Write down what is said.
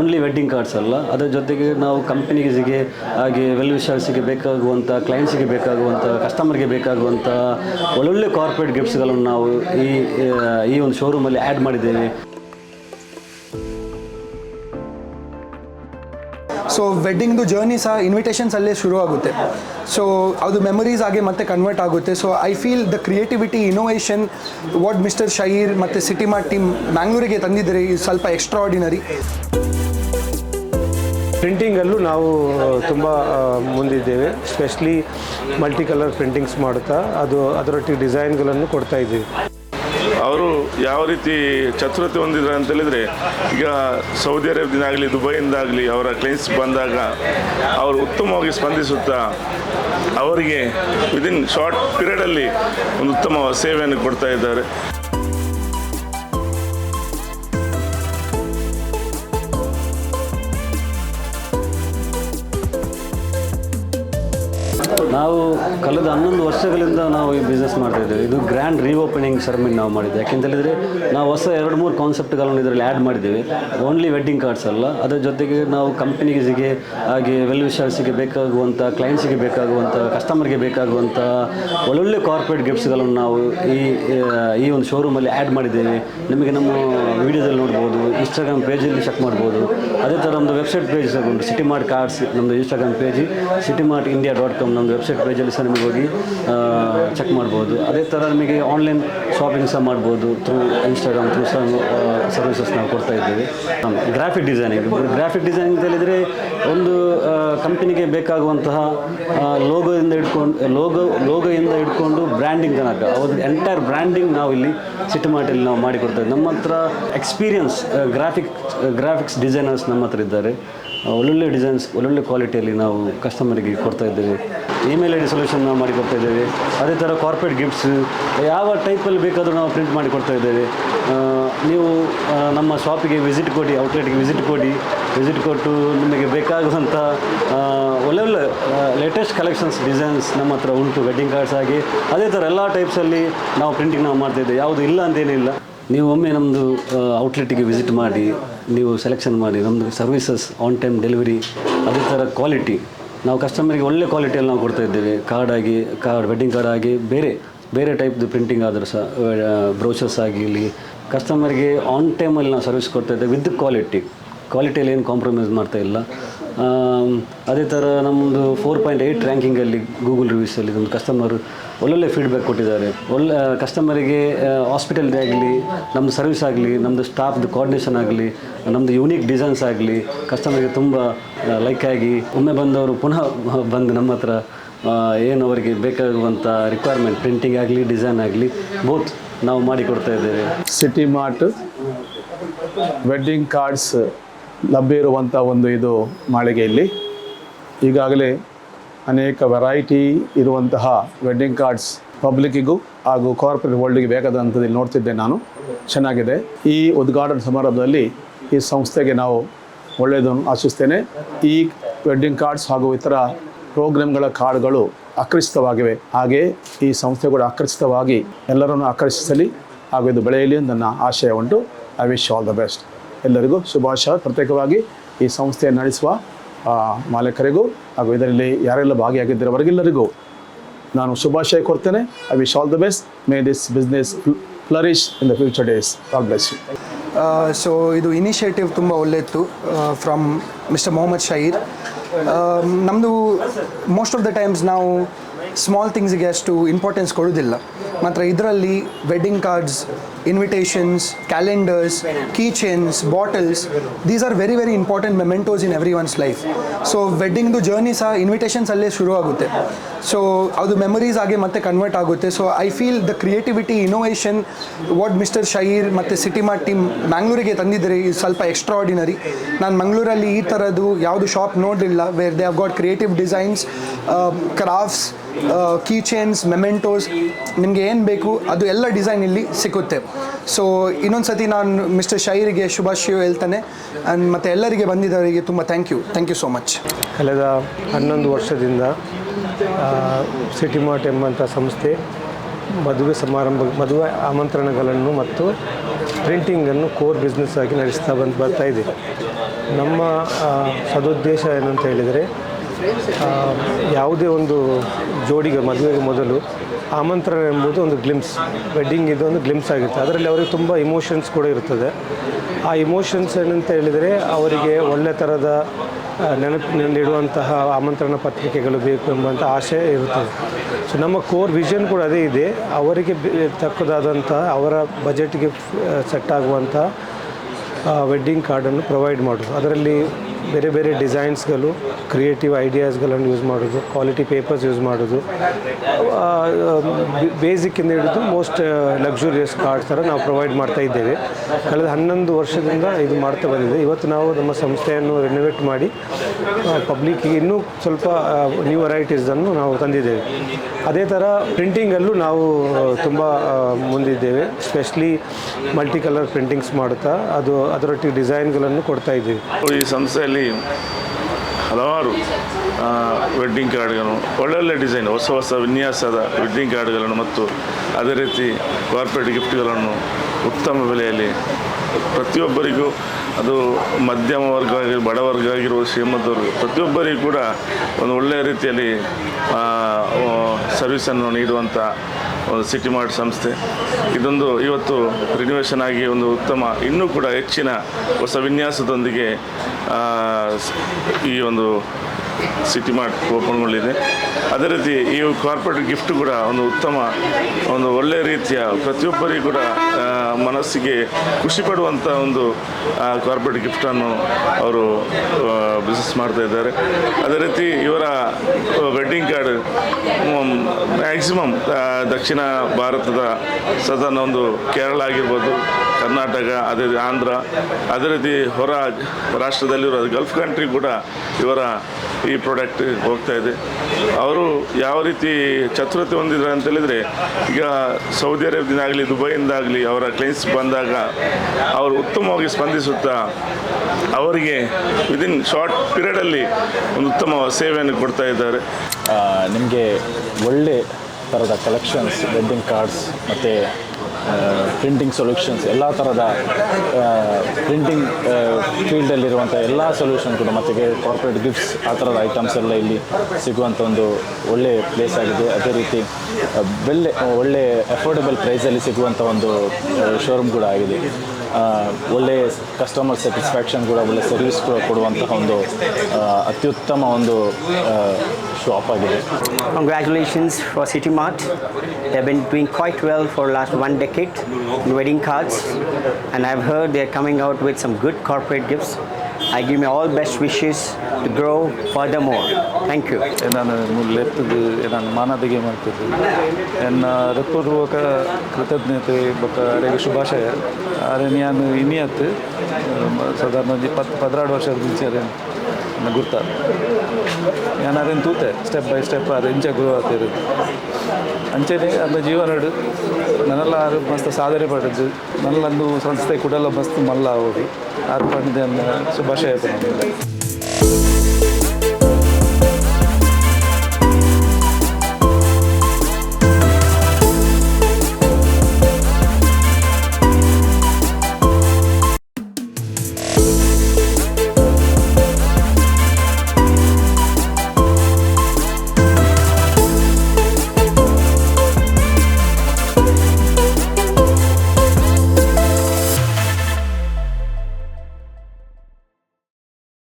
Only wedding cards ಅಲ್ಲ. ಅದರ ಜೊತೆಗೆ ನಾವು ಕಂಪನೀಸಿಗೆ ಹಾಗೆ ವೆಲ್ ಬೇಕಾಗುವಂಥ ಕ್ಲೈಂಟ್ಸಿಗೆ ಬೇಕಾಗುವಂಥ ಕಸ್ಟಮರ್ಗೆ ಬೇಕಾಗುವಂಥ ಒಳ್ಳೊಳ್ಳೆ ಕಾರ್ಪೊರೇಟ್ ಗಿಫ್ಟ್ಸ್ಗಳನ್ನು ನಾವು ಈ ಈ ಒಂದು ಶೋರೂಮಲ್ಲಿ ಆ್ಯಡ್ ಮಾಡಿದ್ದೇವೆ. ಸೊ ವೆಡ್ಡಿಂಗ್ದು ಜರ್ನಿ ಸಹ ಇನ್ವಿಟೇಷನ್ಸ್ ಅಲ್ಲೇ ಶುರು ಆಗುತ್ತೆ. ಸೊ ಅದು ಮೆಮೊರೀಸ್ ಆಗಿ ಮತ್ತೆ ಕನ್ವರ್ಟ್ ಆಗುತ್ತೆ. So I feel the creativity innovation what mister Shaheer ಮತ್ತು ಸಿಟಿ ಮಾರ್ಟ್ ಟೀಮ್ ಬ್ಯಾಂಗ್ಳೂರಿಗೆ ತಂದಿದ್ದಾರೆ ಸ್ವಲ್ಪ ಎಕ್ಸ್ಟ್ರಾ ಆರ್ಡಿನರಿ ಪ್ರಿಂಟಿಂಗಲ್ಲೂ ನಾವು ತುಂಬ ಮುಂದಿದ್ದೇವೆ. ಸ್ಪೆಷಲಿ ಮಲ್ಟಿ ಕಲರ್ ಪ್ರಿಂಟಿಂಗ್ಸ್ ಮಾಡುತ್ತಾ, ಅದು ಅದರೊಟ್ಟಿಗೆ ಡಿಸೈನ್ಗಳನ್ನು ಕೊಡ್ತಾ ಇದ್ದೀವಿ. ಅವರು ಯಾವ ರೀತಿ ಚತುರತೆ ಹೊಂದಿದ್ದಾರೆ ಅಂತ ಹೇಳಿದರೆ, ಈಗ ಸೌದಿ ಅರೇಬಿಯಾಗಲಿ ದುಬೈಯಿಂದಾಗಲಿ ಅವರ ಕ್ಲೈಂಟ್ಸ್ ಬಂದಾಗ ಅವರು ಉತ್ತಮವಾಗಿ ಸ್ಪಂದಿಸುತ್ತಾ, ಅವರಿಗೆ ವಿದಿನ್ ಶಾರ್ಟ್ ಪೀರಿಯಡಲ್ಲಿ ಒಂದು ಉತ್ತಮ ಸೇವೆಯನ್ನು ಕೊಡ್ತಾ ಇದ್ದಾರೆ. ನಾವು ಕಳೆದ ಹನ್ನೊಂದು ವರ್ಷಗಳಿಂದ ನಾವು ಈ ಬಿಸ್ನೆಸ್ ಮಾಡ್ತಾ ಇದ್ದೇವೆ. ಇದು ಗ್ರ್ಯಾಂಡ್ ರೀಓಪನಿಂಗ್ ಸೆರೆಮನಿ ನಾವು ಮಾಡಿದ್ದೆ. ಯಾಕೆಂತ ಹೇಳಿದರೆ, ನಾವು ಹೊಸ ಎರಡು ಮೂರು ಕಾನ್ಸೆಪ್ಟ್ಗಳನ್ನು ಇದರಲ್ಲಿ ಆ್ಯಡ್ ಮಾಡಿದ್ದೇವೆ. ಓನ್ಲಿ ವೆಡ್ಡಿಂಗ್ ಕಾರ್ಡ್ಸ್ ಅಲ್ಲ. ಅದರ ಜೊತೆಗೆ ನಾವು ಕಂಪನೀಸಿಗೆ ಹಾಗೆ ವೆಲ್ ಬೇಕಾಗುವಂಥ ಕ್ಲೈಂಟ್ಸಿಗೆ ಬೇಕಾಗುವಂಥ ಕಸ್ಟಮರ್ಗೆ ಬೇಕಾಗುವಂಥ ಒಳ್ಳೊಳ್ಳೆ ಕಾರ್ಪೊರೇಟ್ ಗಿಫ್ಟ್ಸ್ಗಳನ್ನು ನಾವು ಈ ಈ ಒಂದು ಶೋರೂಮಲ್ಲಿ ಆ್ಯಡ್ ಮಾಡಿದ್ದೇವೆ. ನಿಮಗೆ ನಮ್ಮ ವಿಡಿಯೋದಲ್ಲಿ ನೋಡ್ಬೋದು ಇನ್ಸ್ಟಾಗ್ರಾಮ್ ಪೇಜಲ್ಲಿ ಚೆಕ್ ಮಾಡ್ಬೋದು. ಅದೇ ಥರ ನಮ್ಮದು website page City Mart cards ನಮ್ಮದು Instagram page City Mart India dot com ನಮ್ಮದು ವೆಬ್ಸೈಟ್ ಪೇಜಲ್ಲಿ ಸಹ ನಿಮಗೆ ಹೋಗಿ ಚೆಕ್ ಮಾಡ್ಬೋದು. ಅದೇ ಥರ ನಿಮಗೆ ಆನ್ಲೈನ್ ಶಾಪಿಂಗ್ ಸಹ ಮಾಡ್ಬೋದು ಥ್ರೂ ಇನ್ಸ್ಟಾಗ್ರಾಮ್ ಥ್ರೂ ಸಹ ಸರ್ವಿಸಸ್ ನಾವು ಕೊಡ್ತಾ ಇದ್ದೇವೆ. ಗ್ರಾಫಿಕ್ ಡಿಸೈನಿಂಗ್ ಗ್ರಾಫಿಕ್ ಡಿಸೈನಿಂಗ್ ಅಂತ ಹೇಳಿದರೆ ಒಂದು ಕಂಪನಿಗೆ ಬೇಕಾಗುವಂತಹ ಲೋಗೋಯಿಂದ ಹಿಡ್ಕೊಂಡು ಲೋಗೋ ಲೋಗೋಯಿಂದ ಹಿಡ್ಕೊಂಡು ಬ್ರ್ಯಾಂಡಿಂಗ್ ತನಕ ಅವ್ರ ಎಂಟೈರ್ ಬ್ರ್ಯಾಂಡಿಂಗ್ ನಾವು ಇಲ್ಲಿ ಸಿಟಿ ಮಾರ್ಟಲ್ಲಿ ನಾವು ಮಾಡಿಕೊಡ್ತಾ ಇದ್ದೀವಿ. ನಮ್ಮ ಹತ್ರ ಎಕ್ಸ್ಪೀರಿಯನ್ಸ್ ಗ್ರಾಫಿಕ್ ಗ್ರಾಫಿಕ್ಸ್ ಡಿಸೈನರ್ಸ್ ನಮ್ಮ ಹತ್ರ ಇದ್ದಾರೆ. ಒಳ್ಳೊಳ್ಳೆ ಡಿಸೈನ್ಸ್ ಒಳ್ಳೊಳ್ಳೆ ಕ್ವಾಲಿಟಿಯಲ್ಲಿ ನಾವು ಕಸ್ಟಮರಿಗೆ ಕೊಡ್ತಾ ಇದ್ದೇವೆ. ಇಮೇಲ್ ಐ ಡಿ ಸೊಲ್ಯೂಷನ್ ನಾವು ಮಾಡಿ ಕೊಡ್ತಾ ಇದ್ದೇವೆ. ಅದೇ ಥರ ಕಾರ್ಪೊರೇಟ್ ಗಿಫ್ಟ್ಸ್ ಯಾವ ಟೈಪಲ್ಲಿ ಬೇಕಾದರೂ ನಾವು ಪ್ರಿಂಟ್ ಮಾಡಿ ಕೊಡ್ತಾ ಇದ್ದೇವೆ. ನೀವು ನಮ್ಮ ಶಾಪಿಗೆ ವಿಸಿಟ್ ಕೊಡಿ ಔಟ್ಲೆಟ್ಗೆ ವಿಸಿಟ್ ಕೊಡಿ. ವಿಸಿಟ್ ಕೊಟ್ಟು ನಿಮಗೆ ಬೇಕಾಗುವಂಥ ಒಳ್ಳೊಳ್ಳೆ ಒಳ್ಳೆ ಒಳ್ಳೆ ಲೇಟೆಸ್ಟ್ ಕಲೆಕ್ಷನ್ಸ್ ಡಿಸೈನ್ಸ್ ನಮ್ಮ ಹತ್ರ ಉಂಟು ವೆಡ್ಡಿಂಗ್ ಕಾರ್ಡ್ಸ್ ಆಗಿ ಅದೇ ಥರ ಎಲ್ಲ ಟೈಪ್ಸಲ್ಲಿ ನಾವು ಪ್ರಿಂಟಿಂಗ್ ನಾವು ಮಾಡ್ತಾ ಇದ್ದೇವೆ. ಯಾವುದು ಇಲ್ಲ ಅಂತೇನಿಲ್ಲ ನೀವು ಒಮ್ಮೆ ನಮ್ಮದು ಔಟ್ಲೆಟ್ಗೆ ವಿಸಿಟ್ ಮಾಡಿ, ನೀವು ಸೆಲೆಕ್ಷನ್ ಮಾಡಿ ನಮ್ಮದು ಸರ್ವಿಸಸ್ ಆನ್ ಟೈಮ್ ಡೆಲಿವರಿ ಅದೇ ಥರ ಕ್ವಾಲಿಟಿ ನಾವು ಕಸ್ಟಮರಿಗೆ ಒಳ್ಳೆ ಕ್ವಾಲಿಟಿಯಲ್ಲಿ ನಾವು ಕೊಡ್ತಾ ಇದ್ದೇವೆ. ಕಾರ್ಡ್ ಆಗಿ ಕಾರ್ಡ್ ವೆಡ್ಡಿಂಗ್ ಕಾರ್ಡ್ ಆಗಿ, ಬೇರೆ ಬೇರೆ ಟೈಪ್ದು ಪ್ರಿಂಟಿಂಗ್ ಆದರೂ ಸಹ ಬ್ರೋಷರ್ಸ್ ಆಗಿರಲಿ ಕಸ್ಟಮರ್ಗೆ ಆನ್ ಟೈಮಲ್ಲಿ ನಾವು ಸರ್ವಿಸ್ ಕೊಡ್ತಾ ಇದ್ದೇವೆ ವಿತ್ ಕ್ವಾಲಿಟಿ ಕ್ವಾಲಿಟಿಯಲ್ಲಿ ಏನು ಕಾಂಪ್ರಮೈಸ್ ಮಾಡ್ತಾ ಇಲ್ಲ. ಅದೇ ಥರ ನಮ್ಮದು ಫೋರ್ ಪಾಯಿಂಟ್ ಏಯ್ಟ್ ರ್ಯಾಂಕಿಂಗಲ್ಲಿ ಗೂಗಲ್ ರಿವ್ಯೂಸಲ್ಲಿ ಒಂದು ಕಸ್ಟಮರ್ ಒಳ್ಳೊಳ್ಳೆ ಫೀಡ್ಬ್ಯಾಕ್ ಕೊಟ್ಟಿದ್ದಾರೆ. ಒಳ್ಳೆ ಕಸ್ಟಮರಿಗೆ ಹಾಸ್ಪಿಟಲ್ದೇ ಆಗಲಿ ನಮ್ಮದು ಸರ್ವಿಸ್ ಆಗಲಿ ನಮ್ಮದು ಸ್ಟಾಫ್ದು ಕೋಆರ್ಡಿನೇಷನ್ ಆಗಲಿ ನಮ್ಮದು ಯೂನಿಕ್ ಡಿಸೈನ್ಸ್ ಆಗಲಿ ಕಸ್ಟಮರ್ಗೆ ತುಂಬ ಲೈಕ್ ಆಗಿ ಒಮ್ಮೆ ಬಂದವರು ಪುನಃ ಬಂದು ನಮ್ಮ ಹತ್ರ ಏನು ಅವರಿಗೆ ಬೇಕಾಗುವಂಥ ರಿಕ್ವೈರ್ಮೆಂಟ್ ಪ್ರಿಂಟಿಂಗ್ ಆಗಲಿ ಡಿಸೈನ್ ಆಗಲಿ ಬೋತ್ ನಾವು ಮಾಡಿಕೊಡ್ತಾ ಇದ್ದೇವೆ. ಸಿಟಿ ಮಾರ್ಟ್ ವೆಡ್ಡಿಂಗ್ ಕಾರ್ಡ್ಸ್ ಲಭ್ಯ ಇರುವಂಥ ಒಂದು ಇದು ಮಾಳಿಗೆಯಲ್ಲಿ ಈಗಾಗಲೇ ಅನೇಕ ವೆರೈಟಿ ಇರುವಂತಹ ವೆಡ್ಡಿಂಗ್ ಕಾರ್ಡ್ಸ್ ಪಬ್ಲಿಕ್ಕಿಗೂ ಹಾಗೂ ಕಾರ್ಪೊರೇಟ್ ವರ್ಲ್ಡ್ಗೆ ಬೇಕಾದಂಥದ್ದು ನೋಡ್ತಿದ್ದೆ ನಾನು. ಚೆನ್ನಾಗಿದೆ. ಈ ಉದ್ಘಾಟನಾ ಸಮಾರಂಭದಲ್ಲಿ ಈ ಸಂಸ್ಥೆಗೆ ನಾವು ಒಳ್ಳೆಯದನ್ನು ಆಶಿಸ್ತೇನೆ. ಈ ವೆಡ್ಡಿಂಗ್ ಕಾರ್ಡ್ಸ್ ಹಾಗೂ ಇತರ ಪ್ರೋಗ್ರಾಮ್ಗಳ ಕಾರ್ಡ್ಗಳು ಆಕರ್ಷಿತವಾಗಿವೆ. ಹಾಗೆ ಈ ಸಂಸ್ಥೆ ಕೂಡ ಆಕರ್ಷಿತವಾಗಿ ಎಲ್ಲರನ್ನು ಆಕರ್ಷಿಸಲಿ ಹಾಗೂ ಇದು ಬೆಳೆಯಲಿ ನನ್ನ ಆಶಯ ಉಂಟು. I wish all the best ಎಲ್ಲರಿಗೂ ಶುಭಾಶಯ. ಪ್ರತ್ಯೇಕವಾಗಿ ಈ ಸಂಸ್ಥೆಯನ್ನು ನಡೆಸುವ ಮಾಲೀಕರಿಗೂ ಹಾಗೂ ಇದರಲ್ಲಿ ಯಾರೆಲ್ಲ ಭಾಗಿಯಾಗಿದ್ದಾರೆ ಅವರಿಗೆಲ್ಲರಿಗೂ ನಾನು ಶುಭಾಶಯ ಕೊಡ್ತೇನೆ I wish all the best may this business flourish in the future days all bless you so ಇದು ಇನಿಷಿಯೇಟಿವ್ ತುಂಬ ಒಳ್ಳೆಯಿತ್ತು ಫ್ರಮ್ ಮಿಸ್ಟರ್ ಮೊಹಮ್ಮದ್ ಶಹೀರ್ ನಮ್ಮದು ಮೋಸ್ಟ್ ಆಫ್ ದ ಟೈಮ್ಸ್ ನಾವು ಸ್ಮಾಲ್ ಥಿಂಗ್ಸ್ಗೆ ಅಷ್ಟು ಇಂಪಾರ್ಟೆನ್ಸ್ ಕೊಡೋದಿಲ್ಲ ಮಾತ್ರ ಇದರಲ್ಲಿ wedding cards key chains bottles these are very very important mementos in every one's life so ವೆಡ್ಡಿಂಗ್ದು journey ಸಹ ಇನ್ವಿಟೇಷನ್ಸ್ ಅಲ್ಲೇ ಶುರು ಆಗುತ್ತೆ. ಸೊ ಅದು ಮೆಮೊರೀಸ್ ಆಗಿ ಮತ್ತೆ ಕನ್ವರ್ಟ್ ಆಗುತ್ತೆ. So I feel the creativity innovation what mister shire ಮತ್ತು ಸಿಟಿ ಮಾರ್ಟ್ ಟೀಮ್ ಬ್ಯಾಂಗ್ಳೂರಿಗೆ ತಂದಿದ್ದಾರೆ ಸ್ವಲ್ಪ ಎಕ್ಸ್ಟ್ರಾ ಆರ್ಡಿನರಿ ನಾನು ಮಂಗಳೂರಲ್ಲಿ ಈ ಥರದ್ದು ಯಾವುದು ಶಾಪ್ ನೋಡಲಿಲ್ಲ where they have got creative designs crafts key chains mementos ನಿಮಗೆ ಏನು ಬೇಕು ಅದು ಎಲ್ಲ ಡಿಸೈನ್ ಇಲ್ಲಿ ಸಿಗುತ್ತೆ. ಸೊ ಇನ್ನೊಂದು ಸತಿ ನಾನು ಮಿಸ್ಟರ್ ಶೈರಿಗೆ ಶುಭಾಶಯ ಹೇಳ್ತಾನೆ. ಆ್ಯಂಡ್ ಮತ್ತು ಎಲ್ಲರಿಗೆ ಬಂದಿದ್ದವರಿಗೆ ತುಂಬ thank you thank you so much ಕಳೆದ ಹನ್ನೊಂದು ವರ್ಷದಿಂದ ಸಿಟಿ ಮಾರ್ಟ್ ಎಂಬಂಥ ಸಂಸ್ಥೆ ಮದುವೆ ಸಮಾರಂಭ, ಮದುವೆ ಆಮಂತ್ರಣಗಳನ್ನು ಮತ್ತು ಪ್ರಿಂಟಿಂಗನ್ನು ಕೋರ್ ಬಿಸ್ನೆಸ್ ಆಗಿ ನಡೆಸ್ತಾ ಬಂದು ಇದೆ. ನಮ್ಮ ಸದುದ್ದೇಶ ಏನಂತ ಹೇಳಿದರೆ ಯಾವುದೇ ಒಂದು ಜೋಡಿಗೆ ಮದುವೆಗೆ ಮೊದಲು ಆಮಂತ್ರಣ ಎಂಬುದು ಒಂದು ಗ್ಲಿಮ್ಸ್ ವೆಡ್ಡಿಂಗ್ ಇದು ಒಂದು ಗ್ಲಿಮ್ಸ್ ಆಗಿರುತ್ತೆ. ಅದರಲ್ಲಿ ಅವರಿಗೆ ತುಂಬ ಇಮೋಷನ್ಸ್ ಕೂಡ ಇರ್ತದೆ. ಆ ಇಮೋಷನ್ಸ್ ಏನಂತ ಹೇಳಿದರೆ ಅವರಿಗೆ ಒಳ್ಳೆ ಥರದ ನೆನಪಿನಲ್ಲಿಡುವಂತಹ ಆಮಂತ್ರಣ ಪತ್ರಿಕೆಗಳು ಬೇಕು ಎಂಬಂಥ ಆಸೆ ಇರುತ್ತದೆ. ಸೊ ನಮ್ಮ ಕೋರ್ ವಿಷನ್ ಕೂಡ ಅದೇ ಇದೆ. ಅವರಿಗೆ ತಕ್ಕದಾದಂತಹ ಅವರ ಬಜೆಟ್ಗೆ ಸೆಟ್ ಆಗುವಂಥ ವೆಡ್ಡಿಂಗ್ ಕಾರ್ಡನ್ನು ಪ್ರೊವೈಡ್ ಮಾಡೋದು ಅದರಲ್ಲಿ ಬೇರೆ ಬೇರೆ ಡಿಸೈನ್ಸ್ಗಳು ಕ್ರಿಯೇಟಿವ್ ಐಡಿಯಾಸ್ಗಳನ್ನು ಯೂಸ್ ಮಾಡೋದು ಕ್ವಾಲಿಟಿ ಪೇಪರ್ಸ್ ಯೂಸ್ ಮಾಡೋದು. ಬೇಸಿಕ್ಕಿಂದ ಹಿಡಿದು ಮೋಸ್ಟ್ ಲಕ್ಸುರಿಯಸ್ ಕಾರ್ಡ್ಸ್ ಥರ ನಾವು ಪ್ರೊವೈಡ್ ಮಾಡ್ತಾ ಇದ್ದೇವೆ. ಕಳೆದ ಹನ್ನೊಂದು ವರ್ಷದಿಂದ ಇದು ಮಾಡ್ತಾ ಬಂದಿದೆ. ಇವತ್ತು ನಾವು ನಮ್ಮ ಸಂಸ್ಥೆಯನ್ನು ರಿನೋವೇಟ್ ಮಾಡಿ ಪಬ್ಲಿಕ್ಕಿಗೆ ಇನ್ನೂ ಸ್ವಲ್ಪ ನ್ಯೂ ವೆರೈಟೀಸನ್ನು ನಾವು ತಂದಿದ್ದೇವೆ. ಅದೇ ಥರ ಪ್ರಿಂಟಿಂಗಲ್ಲೂ ನಾವು ತುಂಬ ಮುಂದಿದ್ದೇವೆ. ಸ್ಪೆಷಲಿ ಮಲ್ಟಿ ಕಲರ್ ಪ್ರಿಂಟಿಂಗ್ಸ್ ಮಾಡುತ್ತಾ, ಅದು, ಅದರೊಟ್ಟಿಗೆ ಡಿಸೈನ್ಗಳನ್ನು ಕೊಡ್ತಾ ಇದ್ದೀವಿ. ಈ ಸಂಸ್ಥೆಯಲ್ಲಿ ಹಲವಾರು ವೆಡ್ಡಿಂಗ್ ಕಾರ್ಡ್ಗಳನ್ನು ಒಳ್ಳೊಳ್ಳೆ ಡಿಸೈನ್ ಹೊಸ ಹೊಸ ವಿನ್ಯಾಸದ ವೆಡ್ಡಿಂಗ್ ಕಾರ್ಡ್ಗಳನ್ನು ಮತ್ತು ಅದೇ ರೀತಿ ಕಾರ್ಪೊರೇಟ್ ಗಿಫ್ಟ್ಗಳನ್ನು ಉತ್ತಮ ಬೆಲೆಯಲ್ಲಿ ಪ್ರತಿಯೊಬ್ಬರಿಗೂ, ಅದು ಮಧ್ಯಮ ವರ್ಗ ಆಗಿರ್ಬೋದು ಬಡವರ್ಗ ಆಗಿರ್ಬೋದು ಶ್ರೀಮಂತವರ್ಗ ಪ್ರತಿಯೊಬ್ಬರಿಗೂ ಕೂಡ ಒಂದು ಒಳ್ಳೆಯ ರೀತಿಯಲ್ಲಿ ಸರ್ವಿಸನ್ನು ನೀಡುವಂಥ ಸಿಟಿ ಮಾರ್ಟ್ ಸಂಸ್ಥೆ. ಇದೊಂದು ಇವತ್ತು ರಿನೋವೇಷನ್ ಆಗಿ ಒಂದು ಉತ್ತಮ, ಇನ್ನೂ ಕೂಡ ಹೆಚ್ಚಿನ ಹೊಸ ವಿನ್ಯಾಸದೊಂದಿಗೆ ಈ ಒಂದು ಸಿಟಿ ಮಾರ್ಟ್ ಓಪನ್ಗೊಂಡಿದೆ ಅದೇ ರೀತಿ ಈ ಕಾರ್ಪೊರೇಟ್ ಗಿಫ್ಟ್ ಕೂಡ ಒಂದು ಉತ್ತಮ, ಒಂದು ಒಳ್ಳೆಯ ರೀತಿಯ ಪ್ರತಿಯೊಬ್ಬರಿಗೂ ಕೂಡ ಮನಸ್ಸಿಗೆ ಖುಷಿ ಪಡುವಂಥ ಒಂದು ಕಾರ್ಪೊರೇಟ್ ಗಿಫ್ಟನ್ನು ಅವರು ಬಿಸ್ನೆಸ್ ಮಾಡ್ತಾ ಇದ್ದಾರೆ. ಅದೇ ರೀತಿ ಇವರ ವೆಡ್ಡಿಂಗ್ ಕಾರ್ಡ್ ಮ್ಯಾಕ್ಸಿಮಮ್ ದಕ್ಷಿಣ ಭಾರತದ ಸದನ ಒಂದು ಕೇರಳ ಆಗಿರ್ಬೋದು, ಕರ್ನಾಟಕ, ಅದೇ ಆಂಧ್ರ, ಅದೇ ರೀತಿ ಹೊರ ರಾಷ್ಟ್ರದಲ್ಲಿರೋ ಗಲ್ಫ್ ಕಂಟ್ರಿ ಕೂಡ ಇವರ ಈ ಪ್ರಾಡಕ್ಟ್ ಹೋಗ್ತಾ ಇದೆ. ಅವರು ಯಾವ ರೀತಿ ಚತುರತೆ ಹೊಂದಿದ್ದಾರೆ ಅಂತ ಹೇಳಿದರೆ, ಈಗ ಸೌದಿ ಅರೇಬಿಯಾದಿಂದ ಆಗಲಿ ದುಬೈಯಿಂದಾಗಲಿ ಅವರ ಕ್ಲೈಂಟ್ಸ್ ಬಂದಾಗ, ಅವರು ಉತ್ತಮವಾಗಿ ಸ್ಪಂದಿಸುತ್ತಾ, ಅವರಿಗೆ ವಿದಿನ್ ಶಾರ್ಟ್ ಪೀರಿಯಡಲ್ಲಿ ಒಂದು ಉತ್ತಮ ಸೇವೆಯನ್ನು ಕೊಡ್ತಾ ಇದ್ದಾರೆ. ನಿಮಗೆ ಒಳ್ಳೆ ಥರದ ಕಲೆಕ್ಷನ್ಸ್ ವೆಡ್ಡಿಂಗ್ ಕಾರ್ಡ್ಸ್ ಮತ್ತು ಪ್ರಿಂಟಿಂಗ್ ಸೊಲ್ಯೂಷನ್ಸ್ ಎಲ್ಲ ಥರದ ಪ್ರಿಂಟಿಂಗ್ ಫೀಲ್ಡಲ್ಲಿರುವಂಥ ಎಲ್ಲ ಸೊಲ್ಯೂಷನ್ ಕೂಡ ಮತ್ತು ಕಾರ್ಪೊರೇಟ್ ಗಿಫ್ಟ್ಸ್ ಆ ಥರದ ಐಟಮ್ಸ್ ಎಲ್ಲ ಇಲ್ಲಿ ಸಿಗುವಂಥ ಒಂದು ಒಳ್ಳೆ ಪ್ಲೇಸ್ ಆಗಿದೆ. ಅದೇ ರೀತಿ ಬೆಲ್ಲೆ ಬೆಲೆ ಒಳ್ಳೆ ಅಫೋರ್ಡೆಬಲ್ ಪ್ರೈಸಲ್ಲಿ ಸಿಗುವಂಥ ಒಂದು ಶೋರೂಮ್ ಕೂಡ ಆಗಿದೆ. ಒಳ್ಳೆ ಕಸ್ಟಮರ್ ಸ್ಯಾಟಿಸ್ಫ್ಯಾಕ್ಷನ್ ಕೂಡ, ಒಳ್ಳೆ ಸರ್ವಿಸ್ ಕೂಡ ಕೊಡುವಂತಹ ಒಂದು ಅತ್ಯುತ್ತಮ ಒಂದು ಶಾಪ್ ಆಗಿದೆ Congratulations for City Mart. They've been doing quite well for last one decade wedding cards and I heard they are coming out with some good corporate gifts. I give my all best wishes to grow furthermore. Thank you. ನಾನು ಲೆತ್ತದು ನಾನು ಮಾನದಿಗೆ ಮಾಡ್ತಿದ್ದು ಎನ್ನ ಹೃತ್ಪೂರ್ವಕ ಕೃತಜ್ಞತೆ, ಬೊಕ್ಕ ಅರೆಗೆ ಶುಭಾಶಯ. ಅರೆ ನಾನು ಇನ್ನಿಯತ್ತು ಸಾಧಾರಣ ಇಪ್ಪತ್ತು ಪದ್ರಾಡು ವರ್ಷದ ಮುಂಚೆ ನನ್ನ ಗುರ್ತ. ನಾನು ಅದೇನು ತೂತೆ ಸ್ಟೆಪ್ ಬೈ ಸ್ಟೆಪ್ ಅದು ಇಂಚ ಗುರು ಆಗ್ತಿರೋದು ಅಂಚೆನೆ ಅಂದ ಜೀವನಡು, ನನ್ನೆಲ್ಲ ಮಸ್ತ್ ಸಾಧನೆ ಪಡೆದು ನನ್ನೊಂದು ಸಂಸ್ಥೆ ಕೂಡಲ್ಲ ಮಸ್ತ್ ಮಲ್ಲ ಹೋಗಿ ಆರು ಪಂದ್ಯ ಶುಭಾಶಯ